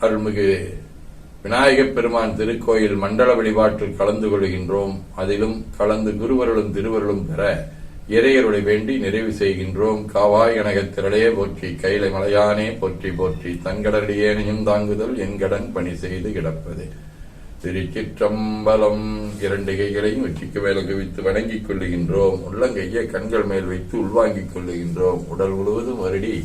அருள்மிகு விநாயகப் பெருமான் திருக்கோயில் மண்டல வழிபாட்டில் கலந்து கொள்கின்றோம். அதிலும் கலந்து குருவருளும் திருவருளும் பெற இறையருளை வேண்டி நிறைவு செய்கின்றோம். காவாய் கனகத் திரளே போற்றி கைலை மலையானே போற்றி போற்றி தன்கடலியேனையும் தாங்குதல் என்கடன் பணி செய்து கிடப்பது. திருச்சிற்றம்பலம் இரண்டு கைகளையும் வெற்றிக்கு மேல குவித்து வணங்கிக் கொள்ளுகின்றோம். உள்ளங்கையை கண்கள் மேல் வைத்து உள்வாங்கிக் கொள்ளுகின்றோம். உடல் முழுவதும் வருடி